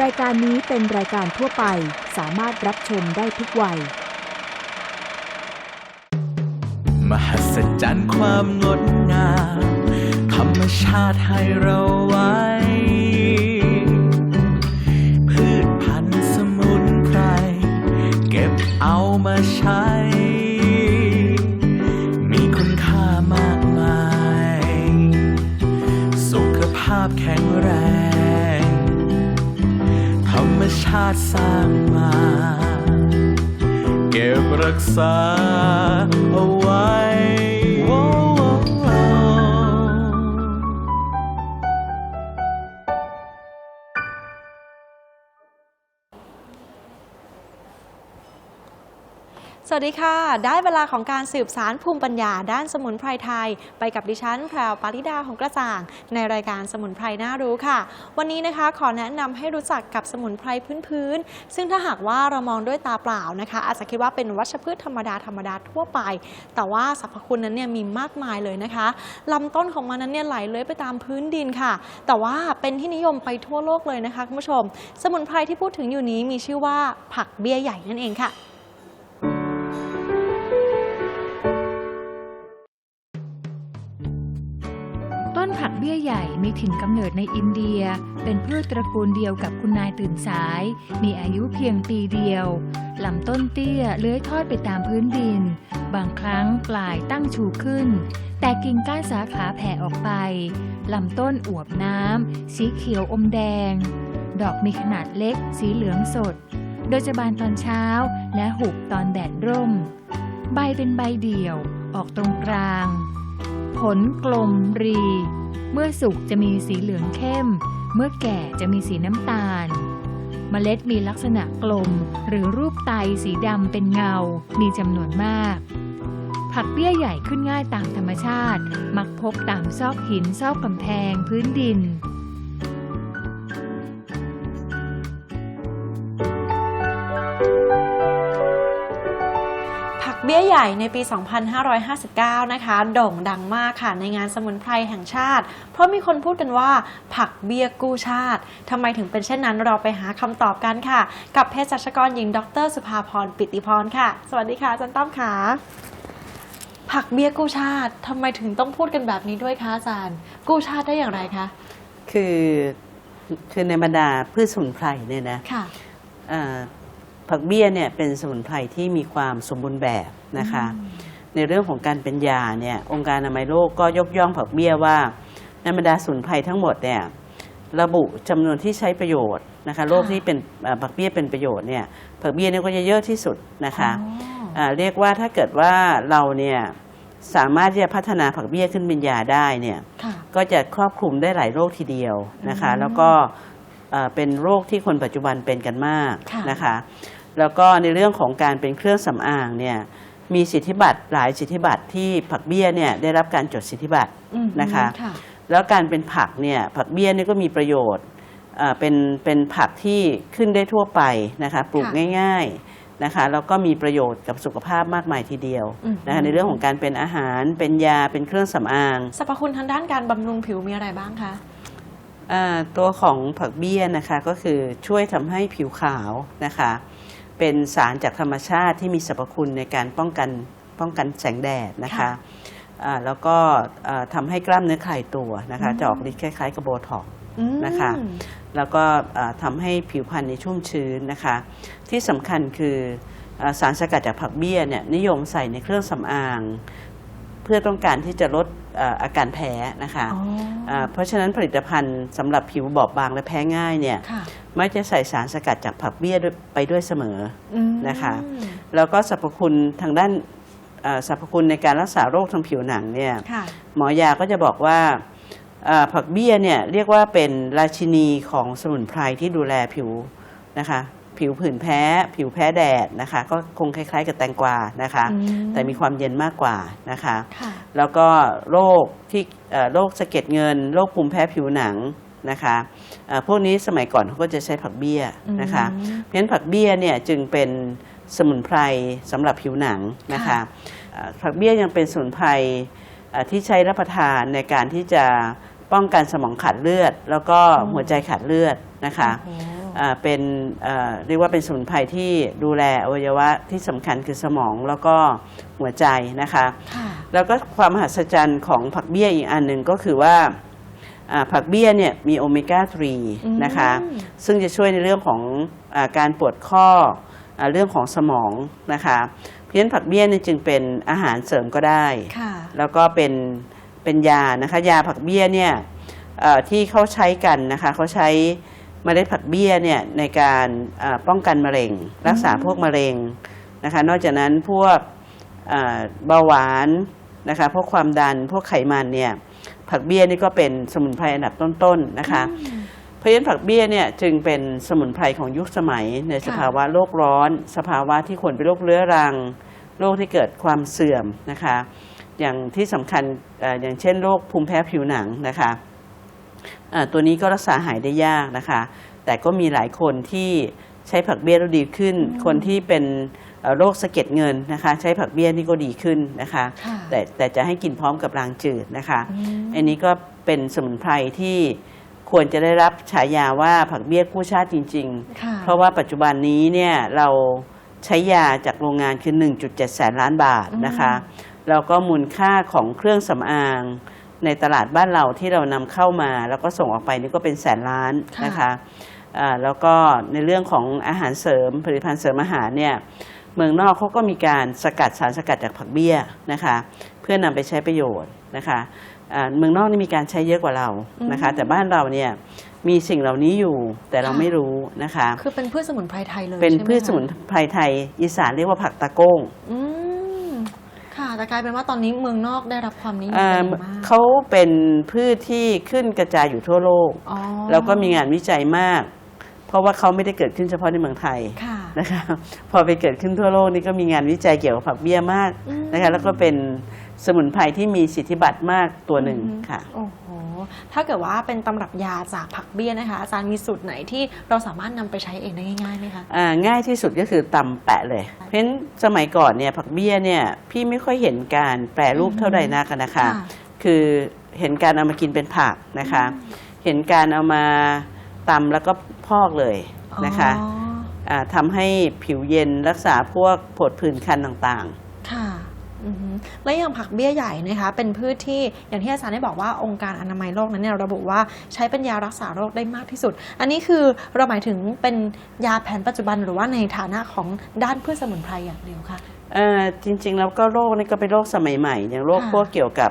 รายการนี้เป็นรายการทั่วไปสามารถรับชมได้ทุกวัย มหัศจรรย์ความงดงาม ธรรมชาติให้เราไว้ พืชพันธุ์สมุนไพร เก็บเอามาใช้าติสร้างมา เก็บรักษาเอา วัสดีค่ะ ได้เวลาของการสืบสารภูมิปัญญาด้านสมุนไพรไทย ไปกับดิฉันแพรวปาริดาของกระจ่าง ในรายการสมุนไพรน่ารู้ค่ะ วันนี้นะคะขอแนะนำให้รู้จักกับสมุนไพรพื้นๆ ซึ่งถ้าหากว่าเรามองด้วยตาเปล่านะคะ อาจจะคิดว่าเป็นวัชพืชธรรมดาธรรมดาทั่วไป แต่ว่าสรรพคุณนั้นเนี่ยมีมากมายเลยนะคะลำต้นของมันนั้นเนี่ยไหลเลื้อยไปตามพื้นดินค่ะ แต่ว่าเป็นที่นิยมไปทั่วโลกเลยนะคะคุณผู้ชม สมุนไพรที่พูดถึงอยู่นี้มีชื่อว่าผักเบี้ยใหญ่นั่นเองค่ะ มีถิ่นกำเนิดในอินเดีย เป็นพืชตระกูลเดียวกับคุณนายตื่นสาย มีอายุเพียงปีเดียวลำต้นเตี้ยเลื้อยทอดไปตามพื้นดิน บางครั้งปลายตั้งชูขึ้น แต่กิ่งก้านสาขาแผ่ออกไปลำต้นอวบน้ำ สีเขียวอมแดง ดอกมีขนาดเล็ก สีเหลืองสด โดยจะบานตอนเช้าและหุบตอนแดดร่ม ใบเป็นใบเดี่ยว ออกตรงกลาง ผลกลมรี เมื่อสุกจะมีสีเหลืองเข้ม เมื่อแก่จะมีสีน้ำตาล เมล็ดมีลักษณะกลม หรือรูปไตสีดำเป็นเงา มีจำนวนมาก ผักเบี้ยใหญ่ขึ้นง่ายตามธรรมชาติ มักพบตามซอกหินซอกกำแพง พื้นดิน บี้ยใหญ่ในปี 2559 นะคะ โด่งดังมากค่ะในงานสมุนไพรแห่งชาติ เพราะมีคนพูดกันว่าผักเบี้ยกู้ชาติทำไมถึงเป็นเช่นนั้นเราไปหาคำตอบกันค่ะ กับเภสัชกรหญิงดร สุภาพรปิติพรค่ะ สวัสดีค่ะอาจารย์ต้อมค่ะผักเบี้ยกู้ชาติทำไมถึงต้องพูดกันแบบนี้ด้วยคะอาจารย์ กู้ชาติได้อย่างไรคะคือคือในบรรดาพืชสมุนไพรเนี่ยนะค่ะเอ่อ ผักเบี้ยเนี่ยเป็นสมุนไพรที่มีความสมบูรณ์แบบนะคะ ในเรื่องของการเป็นยาเนี่ยองค์การอนามัยโลกก็ยกย่องผักเบี้ยว่าในบรรดาสมุนไพรทั้งหมดเนี่ยระบุจำนวนที่ใช้ประโยชน์นะคะโรคที่เป็นเอ่อผักเบี้ยเป็นประโยชน์เนี่ยผักเบี้ยเนี่ยก็จะเยอะที่สุดนะคะอ๋อาเรียกว่าถ้าเกิดว่าเราเนี่ยสามารถที่จะพัฒนาผักเบี้ยขึ้นเป็นยาได้เนี่ยค่ะก็จะครอบคลุมได้หลายโรคทีเดียวนะคะอืมแล้วก็ เอ่อเป็นโรคที่คนปัจจุบันเป็นกันมากค่ะนะคะ แล้วก็ในเรื่องของการเป็นเครื่องสำอางเนี่ยมีสิทธิบัตรหลายสิทธิบัตรที่ผักเบี้ยเนี่ยได้รับการจดสิทธิบัตรอืมนะคะค่ะแล้วการเป็นผักเนี่ยผักเบี้ยนี่ก็มีประโยชน์เอ่อเป็นเป็นผักที่ขึ้นได้ทั่วไปนะคะปลูกค่ะง่ายๆนะคะแล้วก็มีประโยชน์กับสุขภาพมากมายทีเดียวอืมนะคะในเรื่องของการเป็นอาหารเป็นยาเป็นเครื่องสำอางสรรพคุณทางด้านการบำรุงผิวมีอะไรบ้างคะอ่า ตัวของผักเบี้ยนะคะก็คือช่วยทำให้ผิวขาวนะคะ เป็นสารจากธรรมชาติที่มีสรรพคุณในการป้องกันป้องกันแสงแดดนะคะค่ะอ่าแล้วก็อ่าทำให้กล้ามเนื้อคลายตัวนะคะอืมจะออกฤทธิ์คล้ายๆกับโบท็อกซ์อืมนะคะแล้วก็อ่าทำให้ผิวพรรณในชุ่มชื้นนะคะ ที่สำคัญคืออาสารสกัดจากผักเบี้ยเนี่ยนิยมใส่ในเครื่องสำอาง เพื่อต้องการที่จะลดอ่าอาการแพ้นะคะอ๋ออาเพราะฉะนั้นผลิตภัณฑ์สำหรับผิวบอบบางและแพ้ง่ายเนี่ยค่ะมักจะใส่สารสกัดจากผักเบี้ยด้วยไปด้วยเสมออืมนะคะแล้วก็สรรพคุณทางด้านอ่าสรรพคุณในการรักษาโรคทางผิวหนังเนี่ยค่ะหมอยาก็จะบอกว่าอ่าผักเบี้ยเนี่ยเรียกว่าเป็นราชินีของสมุนไพรที่ดูแลผิวนะคะ ผิวผื่นแพ้ ผิวแพ้แดดนะคะ ก็คงคล้ายๆ กับแตงกวานะคะอืมแต่มีความเย็นมากกว่านะคะค่ะแล้วก็โรคที่เอ่อโรคสะเก็ดเงินโรคภูมิแพ้ผิวหนังนะคะเอ่อพวกนี้สมัยก่อนเขาก็จะใช้ผักเบี้ยนะคะอืมเพราะฉะนั้นผักเบี้ยเนี่ยจึงเป็นสมุนไพรสำหรับผิวหนังนะคะค่ะเอ่อผักเบี้ยยังเป็นสมุนไพรเอ่อที่ใช้รับประทานในการที่จะป้องกันสมองขาดเลือด แล้วก็อืมหัวใจขาดเลือดนะคะโอ้โหอ่า เป็นเอ่อเรียกว่าเป็นสมุนไพรที่ดูแลอวัยวะที่สำคัญคือสมองแล้วก็หัวใจนะคะค่ะแล้วก็ความมหัศจรรย์ของผักเบี้ยอีกอันหนึ่งก็คือว่าอ่าผักเบี้ยเนี่ยมีโอเมก้าอืม3นะคะ ซึ่งจะช่วยในเรื่องของอาการปวดข้ออาเรื่องของสมองนะคะเพราะฉะนั้นผักเบี้ยเนี่ยจึงเป็นอาหารเสริมก็ได้ค่ะแล้วก็เป็นเป็นยานะคะยาผักเบี้ยเนี่ยเอ่อที่เขาใช้กันนะคะเขาใช้ เมล็ดผักเบี้ยเนี่ยในการเอ่อป้องกันมะเร็ง รักษาพวกมะเร็งนะคะ นอกจากนั้นพวกเอ่อเบาหวานนะคะพวกความดันพวกไขมันเนี่ยผักเบี้ยนี่ก็เป็นสมุนไพรอันดับต้นๆนะคะเพราะฉะนั้นผักเบี้ยเนี่ยจึงเป็นสมุนไพรของยุคสมัยในสภาวะโลกร้อน สภาวะที่คนเป็นโรคเรื้อรังโรคที่เกิดความเสื่อมนะคะ อย่างที่สำคัญเอ่ออย่างเช่นโรคภูมิแพ้ผิวหนังนะคะอ่า ตัวนี้ก็รักษาหายได้ยากนะคะ แต่ก็มีหลายคนที่ใช้ผักเบี้ยแล้วดีขึ้น คนที่เป็นเอ่อโรคสะเก็ดเงินนะคะ ใช้ผักเบี้ยนี่ก็ดีขึ้นนะคะค่ะแต่แต่จะให้กินพร้อมกับรางจืดนะคะอืมอันนี้ก็เป็นสมุนไพรที่ควรจะได้รับฉายาว่าผักเบี้ยกู้ชาติจริงค่ะๆเพราะว่าปัจจุบันนี้เนี่ยเราใช้ยาจากโรงงานคือ 1.7 แสนล้านบาทนะคะ แล้วก็มูลค่าของเครื่องสำอาง ในตลาดบ้านเราที่เรานำเข้ามา แล้วก็ส่งออกไปนี่ก็เป็นแสนล้านนะคะอ่าแล้วก็ในเรื่องของอาหารเสริมผลิตภัณฑ์เสริมอาหารเนี่ยเมืองนอกเขาก็มีการสกัดสารสกัดจากผักเบี้ยนะคะ เพื่อนำไปใช้ประโยชน์นะคะอ่าเมืองนอกนี่มีการใช้เยอะกว่าเรานะคะ แต่บ้านเราเนี่ยมีสิ่งเหล่านี้อยู่แต่เราไม่รู้นะคะ คือเป็นพืชสมุนไพรไทยเลยเป็นใช่ไหพืชสมุนไพรไทยอีสานเรียกว่าผักตะโก้งอืมค่ะ แต่กลายเป็นว่าตอนนี้เมืองนอกได้รับความนิยมอ่าเป็นอย่างมากเขาเป็นพืชที่ขึ้นกระจายอยู่ทั่วโลก อ๋อ แล้วก็มีงานวิจัยมาก เพราะว่าเขาไม่ได้เกิดขึ้นเฉพาะในเมืองไทยค่ะ นะคะ พอไปเกิดขึ้นทั่วโลกนี่ก็มีงานวิจัยเกี่ยวกับผักเบี้ยมากอืมนะคะ แล้วก็เป็นสมุนไพรที่มีสิทธิบัตรมากตัวหนึ่งอืมค่ะ โอ้โห ถ้าเกิดว่าเป็นตำรับยาจากผักเบี้ยนะคะอาจารย์มีสูตรไหนที่เราสามารถนำไปใช้เองได้ง่ายๆไหมคะอ่าง่ายที่สุดก็คือตำแปะเลย เพราะฉะนั้นสมัยก่อนเนี่ยผักเบี้ยเนี่ยพี่ไม่ค่อยเห็นการแปรรูปเท่าใดนักอะนะคะค่ะคือเห็นการเอามากินเป็นผักนะคะ เห็นการเอามาตำแล้วก็พอกเลยนะคะอ๋อาทำให้ผิวเย็นรักษาพวกผดผื่นคันต่างค่ะอือฮึ และอย่างผักเบี้ยใหญ่นะคะเป็นพืชที่อย่างที่อาจารย์ได้บอกว่าองค์การอนามัยโลกนั้นเนี่ยระบุว่าใช้เป็นยารักษาโรคได้มากที่สุด อันนี้คือเราหมายถึงเป็นยาแผนปัจจุบันหรือว่าในฐานะของด้านพืชสมุนไพรอย่างเดียวค่ะๆเอ่อจริงๆแล้วก็โรคนี่ก็เป็นโรคสมัยใหม่อย่างโรคค่ะพวกเกี่ยวกับ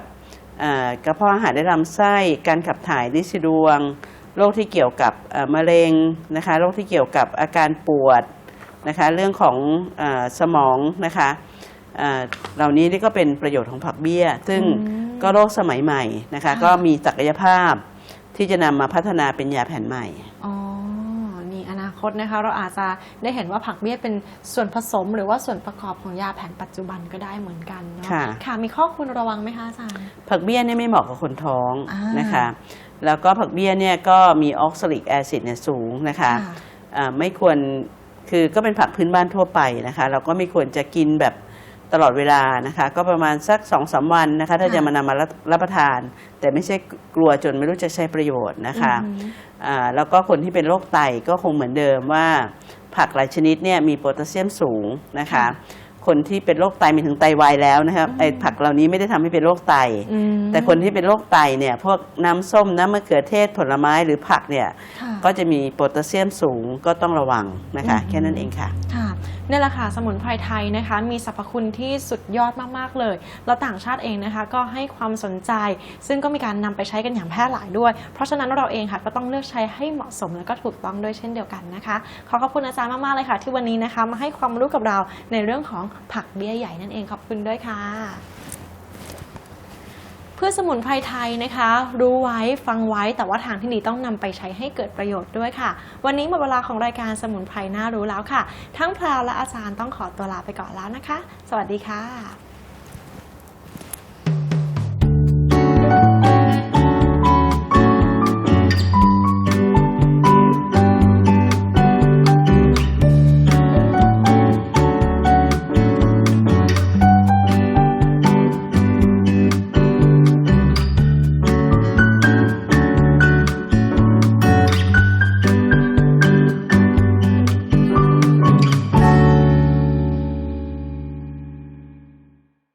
กระเพาะอาหารในลำไส้การขับถ่ายลิสีดวงโรคที่เกี่ยวกับมะเร็งนะคะโรคที่เกี่ยวกับอาการปวดนะคะเรื่องของอสมองนะคะ อ่าเหล่านี้นี่ก็เป็นประโยชน์ของผักเบี้ย ซึ่งอืมก็โรคสมัยใหม่นะคะค่ะก็มีศักยภาพที่จะนำมาพัฒนาเป็นยาแผนใหม่ อ๋อ นี่อนาคตนะคะ เราอาจจะได้เห็นว่าผักเบี้ยเป็นส่วนผสม หรือว่าส่วนประกอบของยาแผนปัจจุบันก็ได้เหมือนกันเนาะค่ะค่ะมีข้อควรระวังไหมคะอาจารย์ ผักเบี้ยเนี่ยไม่เหมาะกับคนท้องอ่าน นะคะ แล้วก็ผักเบี้ยเนี่ยก็มีออกซาลิกแอซิดเนี่ยสูงนะคะค่ะอ่าไม่ควรคือก็เป็นผักพื้นบ้านทั่วไปนะคะ เราก็ไม่ควรจะกินแบบ ตลอดเวลานะคะก็ประมาณสักสองสาวันนะคะถ้าค่ะจะมานำมารับรับประทาน แต่ไม่ใช่กลัวจนไม่รู้จะใช้ประโยชน์นะคะอือหืออ่าแล้วก็คนที่เป็นโรคไตก็คงเหมือนเดิมว่า ผักหลายชนิดเนี่ยมีโพแทสเซียมสูงนะคะค่ะคนที่เป็นโรคไตมีถึงไตวายแล้วนะครับอืมไอ้ผักเหล่านี้ไม่ได้ทำให้เป็นโรคไตอืมแต่คนที่เป็นโรคไตเนี่ยพวกน้ำส้มน้ำมะเขือเทศผลไม้หรือผักเนี่ยค่ะก็จะมีโพแทสเซียมสูงก็ต้องระวังนะคะอืมแค่นั้นเองค่ะค่ะ นี่แหละค่ะสมุนไพรไทยนะคะ มีสรรพคุณที่สุดยอดมากๆเลย แล้วต่างชาติเองนะคะ ก็ให้ความสนใจ ซึ่งก็มีการนำไปใช้กันอย่างแพร่หลายด้วย เพราะฉะนั้นเราเองค่ะก็ต้องเลือกใช้ให้เหมาะสมแล้วก็ถูกต้องด้วยเช่นเดียวกันนะคะ ขอขอบคุณอาจารย์มากๆเลยค่ะ ที่วันนี้นะคะมาให้ความรู้กับเราในเรื่องของผักเบี้ยใหญ่นั่นเองขอบคุณด้วยค่ะ พื่อสมุนไพรไทยนะคะ รู้ไว้ฟังไว้แต่ว่าทางที่ดีต้องนำไปใช้ให้เกิดประโยชน์ด้วยค่ะ วันนี้หมดเวลาของรายการสมุนไพรน่ารู้แล้วค่ะ ทั้งพราวและอาจารย์ต้องขอตัวลาไปก่อนแล้วนะคะ สวัสดีค่ะ